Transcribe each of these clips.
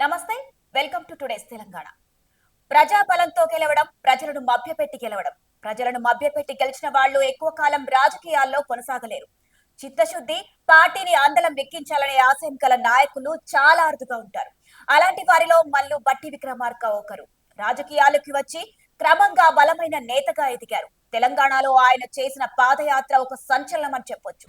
నమస్తే welcome to today's Telangana. ప్రజాబలంతో గెలవడం ప్రజలను మభ్యపెట్టి గెలవడం. ప్రజలను మభ్యపెట్టి గెలిచిన వాళ్ళు ఎక్కువ కాలం రాజకీయాల్లో కొనసాగలేరు. చిత్తశుద్ధి పార్టీని ఆందోళన ఎక్కించాలనే ఆశయం గల నాయకులు చాలా అరుదుగా ఉంటారు. అలాంటి వారిలో మల్లు బట్టి విక్రమార్క ఒకరు. రాజకీయాలకి వచ్చి క్రమంగా బలమైన నేతగా ఎదిగారు. తెలంగాణలో ఆయన చేసిన పాదయాత్ర ఒక సంచలనం అని చెప్పొచ్చు.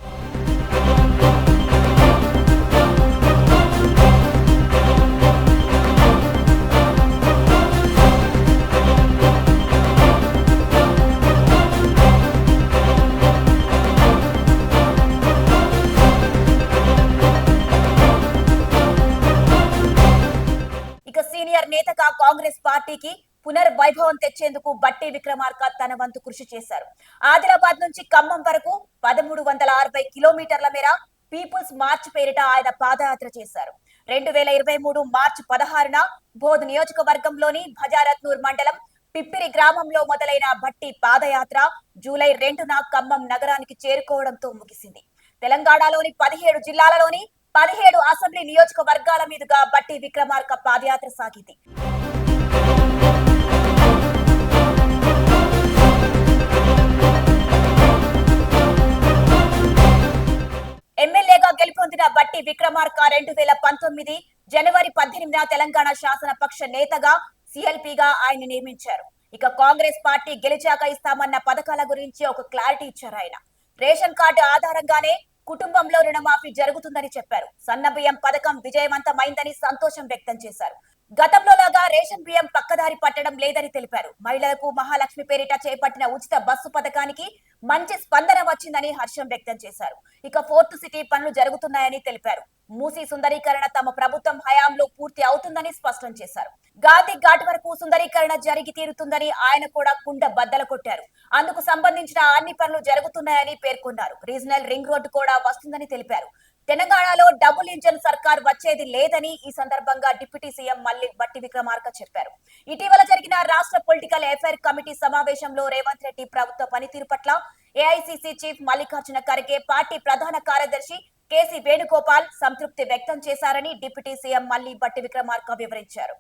సీనియర్ నేతగా కాంగ్రెస్ పార్టీకి పునర్వైభవం తెచ్చేందుకు బట్టి విక్రమార్క తన వంతు కృషి చేశారు. ఆదిలాబాద్ నుంచి ఖమ్మం వరకు పదమూడు వందల అరవై కిలోమీటర్ల మేర పీపుల్స్ మార్చ్ పేరిట ఆయన పాదయాత్ర చేశారు. రెండు వేల ఇరవై మూడు మార్చి పదహారున బోధ్ నియోజకవర్గంలోని భజారత్నూర్ మండలం పిప్పిరి గ్రామంలో మొదలైన భట్టి పాదయాత్ర జూలై రెండున ఖమ్మం నగరానికి చేరుకోవడంతో ముగిసింది. తెలంగాణలోని పదిహేడు జిల్లాలలోని పదిహేడు అసెంబ్లీ నియోజకవర్గాల మీదుగా బట్టి విక్రమార్క పాదయాత్ర సాగింది. ఎమ్మెల్యేగా గెలుపొందిన బట్టి విక్రమార్క రెండు వేల పంతొమ్మిది జనవరి పద్దెనిమిదిన తెలంగాణ శాసన పక్ష నేతగా సిఎల్పిగా ఆయన నియమించారు. ఇక కాంగ్రెస్ పార్టీ గెలిచాక ఇస్తామన్న పథకాల గురించి ఒక క్లారిటీ ఇచ్చారు ఆయన. రేషన్ కార్డు ఆధారంగానే కుటుంబంలో రుణమాఫీ జరుగుతుందని చెప్పారు. సన్నబియ్యం పథకం విజయవంతమైందని సంతోషం వ్యక్తం చేశారు. గతంలో లాగా రేషన్ బియ్యం పక్కదారి పట్టడం లేదని తెలిపారు. మహిళలకు మహాలక్ష్మి పేరిట చేపట్టిన ఉచిత బస్సు పథకానికి మంచి స్పందన వచ్చిందని హర్షం వ్యక్తం చేశారు. ఇక ఫోర్త్ సిటీ పనులు జరుగుతున్నాయని తెలిపారు. మూసీ సుందరీకరణ తమ ప్రభుత్వం హయాంలో పూర్తి అవుతుందని స్పష్టం చేశారు. గాంధీ ఘాట్ వరకు సుందరీకరణ జరిగి తీరుతుందని ఆయన కూడా కుండ బద్దలు కొట్టారు. అందుకు సంబంధించిన అన్ని పనులు జరుగుతున్నాయని పేర్కొన్నారు. రీజనల్ రింగ్ రోడ్డు కూడా వస్తుందని తెలిపారు. తెలంగాణలో డబుల్ ఇంజన్ సర్కార్ వచ్చేది లేదని ఈ సందర్భంగా డిప్యూటీ సీఎం మల్లి బట్టి విక్రమార్క చెప్పారు. ఇటీవల జరిగిన రాష్ట్ర పొలిటికల్ అఫైర్ కమిటీ సమావేశంలో రేవంత్ రెడ్డి ప్రభుత్వ పనితీరు పట్ల AICC chief Mallikarjuna Kharge party ప్రధాన కార్యదర్శి కేసీ వేణుగోపాల్ సంతృప్తి వ్యక్తం చేశారని డిప్యూటీ సీఎం మల్లి బట్టి విక్రమార్క వివరించారు.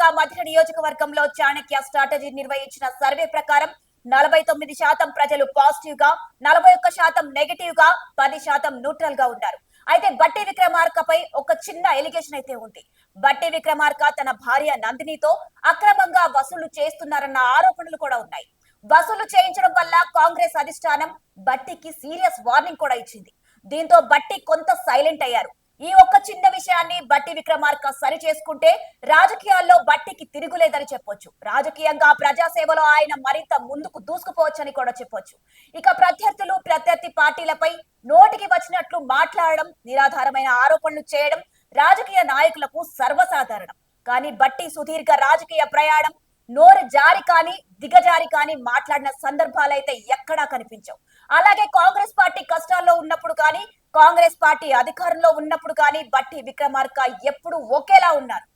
విశాఖ మధ్య నియోజకవర్గంలో చాణక్య స్ట్రాటజీ నిర్వహించిన సర్వే ప్రకారం నలభై తొమ్మిది శాతం ప్రజలు పాజిటివ్గా నలభై ఒక్క శాతం నెగటివ్గా పది శాతం న్యూట్రల్గా ఉన్నారు. అయితే బట్టి విక్రమార్కపై ఒక చిన్న ఎలిగేషన్ అయితే ఉంది. బట్టి విక్రమార్క తన భార్య నందినితో అక్రమంగా వసూలు చేస్తున్నారన్న ఆరోపణలు కూడా ఉన్నాయి. వసూలు చేయించడం వల్ల కాంగ్రెస్ అధిష్టానం బట్టికి సీరియస్ వార్నింగ్ కూడా ఇచ్చింది. దీంతో బట్టి కొంత సైలెంట్ అయ్యారు. ఈ ఒక్క చిన్న విషయాన్ని బట్టి విక్రమార్క సరి చేసుకుంటే రాజకీయాల్లో బట్టికి తిరుగులేదని చెప్పొచ్చు. రాజకీయంగా ప్రజాసేవలో ఆయన మరింత ముందుకు దూసుకుపోవచ్చని కూడా చెప్పొచ్చు. ఇక ప్రత్యర్థులు ప్రత్యర్థి పార్టీలపై నోటికి వచ్చినట్లు మాట్లాడడం నిరాధారమైన ఆరోపణలు చేయడం రాజకీయ నాయకులకు సర్వసాధారణం. కానీ బట్టి సుదీర్ఘ రాజకీయ ప్రయాణం నోరు జారి కానీ దిగజారి కానీ మాట్లాడిన సందర్భాలైతే ఎక్కడా కనిపించవు. అలాగే కాంగ్రెస్ పార్టీ కష్టాల్లో ఉన్నప్పుడు కానీ కాంగ్రెస్ పార్టీ అధికారంలో ఉన్నప్పుడు కానీ బట్టి విక్రమార్క ఎప్పుడు ఒకేలా ఉన్నారు.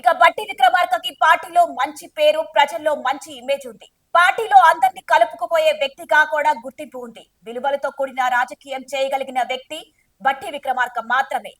ఇక బట్టి విక్రమార్కకి పార్టీలో మంచి పేరు ప్రజల్లో మంచి ఇమేజ్ ఉంది. పార్టీలో అందరినీ కలుపుకుపోయే వ్యక్తిగా కూడా గుర్తింపు ఉంది. విలువలతో కూడిన రాజకీయం చేయగలిగిన వ్యక్తి బట్టి విక్రమార్క మాత్రమే.